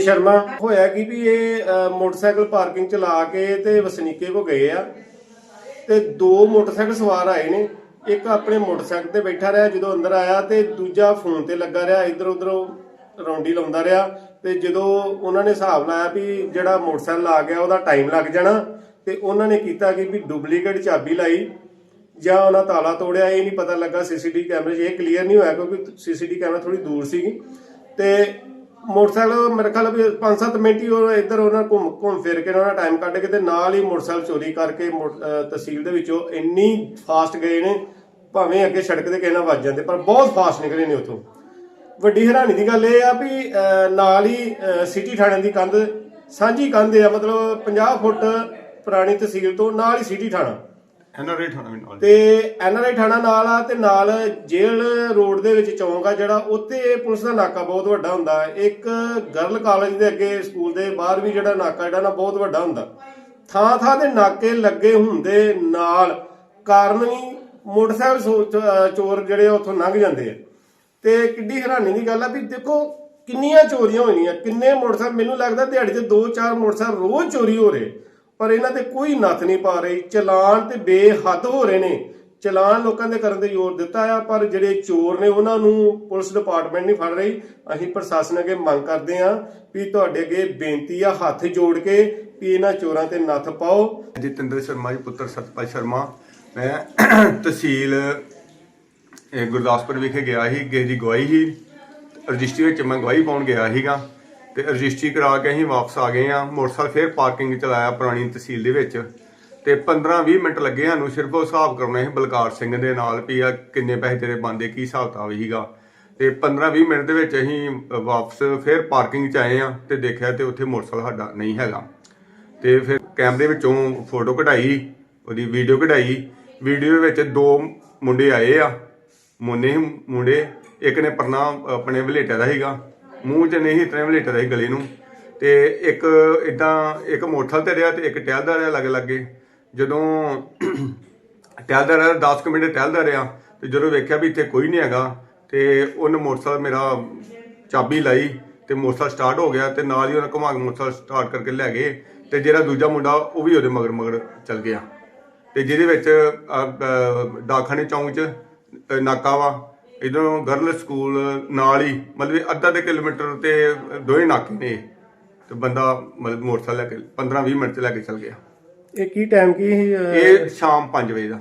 ਸ਼ਰਮਾ, ਹੋਇਆ ਕਿ ਵੀ ਇਹ ਮੋਟਰਸਾਈਕਲ ਪਾਰਕਿੰਗ ਚ ਲਾ ਕੇ ਤੇ ਵਸਨੀਕੇ ਕੋ ਗਏ ਆ? ਤੇ ਦੋ ਮੋਟਰਸਾਈਕਲ ਸਵਾਰ ਆਏ ਨੇ, ਇੱਕ ਆਪਣੇ ਮੋਟਰਸਾਈਕਲ ਤੇ ਬੈਠਾ ਰਿਹਾ, ਜਦੋਂ ਅੰਦਰ ਆਇਆ ਤੇ ਦੂਜਾ ਫੋਨ ਤੇ ਲੱਗਾ ਰਿਹਾ ਇਧਰ ਉਧਰ ਰੌਂਡੀ ਲਾਉਂਦਾ ਰਿਹਾ ਤੇ ਜਦੋਂ ਉਹਨਾਂ ਨੇ ਹਿਸਾਬ ਲਾਇਆ ਵੀ ਜਿਹੜਾ ਮੋਟਰਸਾਈਕਲ ਆ ਗਿਆ, ਉਹਦਾ ਟਾਈਮ ਲੱਗ ਜਾਣਾ ਤੇ ਉਹਨਾਂ ਨੇ ਕੀਤਾ ਕਿ ਵੀ ਡੁਪਲੀਕੇਟ ਚਾਬੀ ਲਾਈ ਜਾਂ ਉਹਨਾਂ ਤਾਲਾ ਤੋੜਿਆ, ਇਹ ਨਹੀਂ ਪਤਾ ਲੱਗਾ ਸੀਸੀਟੀਵੀ ਕੈਮਰੇ 'ਚ, ਇਹ ਕਲੀਅਰ ਨਹੀਂ ਹੋਇਆ ਕਿਉਂਕਿ ਸੀਸੀਟੀਵੀ ਕੈਮਰਾ ਥੋੜੀ ਦੂਰ ਸੀਗੀ ਤੇ ਮੋਟਰਸਾਈਕਲ ਮੇਰੇ ਖਿਆਲ ਵੀ 5-7 ਮਿੰਟ ਹੀ ਉਹ ਇੱਧਰ ਉਹਨਾਂ ਘੁੰਮ ਘੁੰਮ ਫਿਰ ਕੇ ਉਹਨਾਂ ਟਾਈਮ ਕੱਢ ਕੇ ਤੇ ਨਾਲ ਹੀ ਮੋਟਰਸਾਈਕਲ ਚੋਰੀ ਕਰਕੇ ਮੋ- ਤਹਿਸੀਲ ਦੇ ਵਿੱਚੋਂ ਇੰਨੀ ਫਾਸਟ ਗਏ ਨੇ, ਭਾਵੇਂ ਅੱਗੇ ਸੜਕ ਦੇ ਕਹਿਣਾ ਵੱਜ ਜਾਂਦੇ, ਪਰ ਬਹੁਤ ਫਾਸਟ ਨਿਕਲੇ ਨੇ ਉੱਥੋਂ। ਵੱਡੀ ਹੈਰਾਨੀ ਦੀ ਗੱਲ ਇਹ ਆ ਵੀ ਨਾਲ ਹੀ ਸਿਟੀ ਥਾਣੇ ਦੀ ਕੰਧ, ਸਾਂਝੀ ਕੰਧ ਆ, ਮਤਲਬ 50 ਫੁੱਟ ਪੁਰਾਣੀ ਤਹਿਸੀਲ ਤੋਂ ਨਾਲ ਹੀ ਸਿਟੀ ਥਾਣਾ। ਐਨਆਰਆਈ ਥਾਣਾ ਵੀ ਨਾਲ ਤੇ ਐਨਆਰਆਈ ਥਾਣਾ ਨਾਲ ਆ ਤੇ ਨਾਲ ਜੇਲ੍ਹ ਰੋਡ ਦੇ ਵਿੱਚ ਚੌਂਕ ਆ ਜਿਹੜਾ, ਉੱਥੇ ਪੁਲਿਸ ਦਾ ਨਾਕਾ ਬਹੁਤ ਵੱਡਾ ਹੁੰਦਾ ਹੈ। ਇੱਕ ਗਰਲ ਕਾਲਜ ਦੇ ਅੱਗੇ ਸਕੂਲ ਦੇ ਬਾਹਰ ਵੀ ਜਿਹੜਾ ਨਾਕਾ ਜਿਹੜਾ ਨਾ ਬਹੁਤ ਵੱਡਾ ਹੁੰਦਾ। ਥਾਂ ਥਾਂ ਤੇ ਨਾਕੇ ਲੱਗੇ ਹੁੰਦੇ ਨਾਲ, ਕਾਰਨ ਵੀ ਮੋਟਰਸਾਈਕਲ ਚੋਰ ਜਿਹੜੇ ਆ ਉੱਥੋਂ ਲੰਘ ਜਾਂਦੇ ਆ। ਤੇ ਕਿੱਡੀ ਹੈਰਾਨੀ ਦੀ ਗੱਲ ਆ ਵੀ ਦੇਖੋ ਕਿੰਨੀਆਂ ਚੋਰੀਆਂ ਹੋਈਆਂ, ਕਿੰਨੇ ਮੋਟਰਸਾਈਕਲ, ਮੈਨੂੰ ਲੱਗਦਾ ਦਿਹਾੜੀ ਤੇ 2-4 ਮੋਟਰਸਾਈਕਲ ਰੋਜ਼ ਚੋਰੀ ਹੋ ਰਹੇ। ਪਰ ਇਹਨਾਂ ਤੇ ਕੋਈ ਨੱਥ ਨਹੀਂ ਪਾ ਰਹੀ। ਚਲਾਨ ਤੇ ਬੇਹੱਦ ਹੋ ਰਹੇ ਨੇ। ਚਲਾਨ ਲੋਕਾਂ ਦੇ ਕਰਨ ਤੇ ਜ਼ੋਰ ਦਿੱਤਾ ਆ, ਪਰ ਜਿਹੜੇ ਚੋਰ ਨੇ ਉਹਨਾਂ ਨੂੰ ਪੁਲਿਸ ਡਿਪਾਰਟਮੈਂਟ ਨਹੀਂ ਫੜ ਰਹੀ। ਅਸੀਂ ਪ੍ਰਸ਼ਾਸਨ ਅੱਗੇ ਮੰਗ ਕਰਦੇ ਆ ਵੀ ਤੁਹਾਡੇ ਅੱਗੇ ਬੇਨਤੀ ਆ, ਹੱਥ ਜੋੜ ਕੇ ਵੀ ਇਹਨਾਂ ਚੋਰਾਂ ਤੇ ਨੱਥ ਪਾਓ। ਜਤਿੰਦਰ ਸ਼ਰਮਾ ਜੀ, ਪੁੱਤਰ ਸਤਪਾਲ ਸ਼ਰਮਾ। ਮੈਂ ਤਹਿਸੀਲ ਗੁਰਦਾਸਪੁਰ ਵਿਖੇ ਗਿਆ ਸੀ ਕਿਸੇ ਦੀ ਗਵਾਹੀ ਸੀ। ਰਜਿਸਟਰੀ ਵਿੱਚ ਮੈਂ ਗਵਾਹੀ ਪਾਉਣ ਗਿਆ ਸੀਗਾ। ਤੇ ਰਜਿਸਟਰੀ ਕਰਾ ਕੇ ਅਸੀਂ ਵਾਪਸ ਆ ਗਏ ਆ ਮੋਟਰਸਾਈਕਲ ਫੇਰ ਪਾਰਕਿੰਗ ਚ ਲਾਇਆ ਪੁਰਾਣੀ ਤਹਿਸੀਲ ਦੇ ਵਿੱਚ। ਤੇ 15-20 ਮਿੰਟ ਲੱਗੇ ਸਾਨੂੰ, ਸਿਰਫ ਉਹ ਹਿਸਾਬ ਕਰਾਉਣਾ ਸੀ ਬਲਕਾਰ ਸਿੰਘ ਦੇ ਨਾਲ ਵੀ ਆ ਕਿੰਨੇ ਪੈਸੇ ਤੇਰੇ ਬੰਦੇ ਕੀ ਹਿਸਾਬ ਕਿਤਾਬ ਸੀਗਾ। ਤੇ 15-20 ਮਿੰਟ ਦੇ ਵਿੱਚ ਅਸੀਂ ਵਾਪਸ ਫੇਰ ਪਾਰਕਿੰਗ ਚ ਆਏ ਆ ਤੇ ਦੇਖਿਆ ਤੇ ਉੱਥੇ ਮੋਟਰਸਾਈਕਲ ਸਾਡਾ ਨਹੀਂ ਹੈਗਾ। ਤੇ ਫਿਰ ਕੈਮਰੇ ਵਿੱਚੋਂ ਫੋਟੋ ਕਢਾਈ, ਉਹਦੀ ਵੀਡੀਓ ਕਢਾਈ। ਵੀਡੀਓ ਵਿੱਚ ਦੋ ਮੁੰਡੇ ਆਏ ਆ। ਮੁੰਨੇ ਮੁੰਡੇ, ਇੱਕ ਨੇ ਪਰਨਾ ਆਪਣੇ ਵਲੇਟੇ ਦਾ ਸੀਗਾ। ਮੂੰਹ 'ਚ ਨਹੀਂ ਇਤਨੇ ਵਲੇਟੇ ਦਾ ਸੀ ਗਲੇ ਨੂੰ। ਤੇ ਇੱਕ ਇਦਾਂ ਇੱਕ ਮੋਟਰਸਾਈਕਲ ਤੇ ਰਿਹਾ ਤੇ ਇੱਕ ਟਹਿਲਦਾ ਰਿਹਾ ਲੱਗ ਲੱਗੇ। ਜਦੋਂ ਟਹਿਲਦਾ ਰਿਹਾ 10 ਕੁ ਮਿੰਟ ਟਹਿਲਦਾ ਰਿਹਾ ਤੇ ਜਦੋਂ ਵੇਖਿਆ ਵੀ ਇੱਥੇ ਕੋਈ ਨਹੀਂ ਹੈਗਾ ਤੇ ਉਹਨੇ ਮੋਟਰਸਾਈਕਲ ਮੇਰਾ ਚਾਬੀ ਲਾਈ ਤੇ ਮੋਟਰਸਾਈਕਲ ਸਟਾਰਟ ਹੋ ਗਿਆ ਤੇ ਨਾਲ ਹੀ ਉਹਨੇ ਘੁਮਾ ਕੇ ਮੋਟਰਸਾਈਕਲ ਸਟਾਰਟ ਕਰਕੇ ਲੈ ਗਏ ਤੇ ਜਿਹੜਾ ਦੂਜਾ ਮੁੰਡਾ ਉਹ ਵੀ ਉਹਦੇ ਮਗਰ ਮਗਰ ਚੱਲ ਗਿਆ। ਤੇ ਜਿਹਦੇ ਵਿੱਚ ਅਹ, ਚੌਂਕ 'ਚ ਨਾਕਾ ਵਾ। ਇਧਰੋਂ ਗਰਲ ਸਕੂਲ ਨਾਲ ਹੀ ਮਤਲਬ ਅੱਧਾ ਦੇ ਕਿਲੋਮੀਟਰ ਤੇ ਦੋਵੇਂ ਨਾਕੇ ਨੇ ਤੇ ਬੰਦਾ ਮਤਲਬ ਮੋਟਰਸਾਈਕਲ ਲੈ ਕੇ 15 20 ਮਿੰਟ ਚ ਲੈ ਕੇ ਚੱਲ ਗਿਆ। ਇਹ ਕੀ ਟਾਈਮ ਕੀ ਸੀ, ਇਹ ਸ਼ਾਮ 5 ਵਜੇ ਦਾ।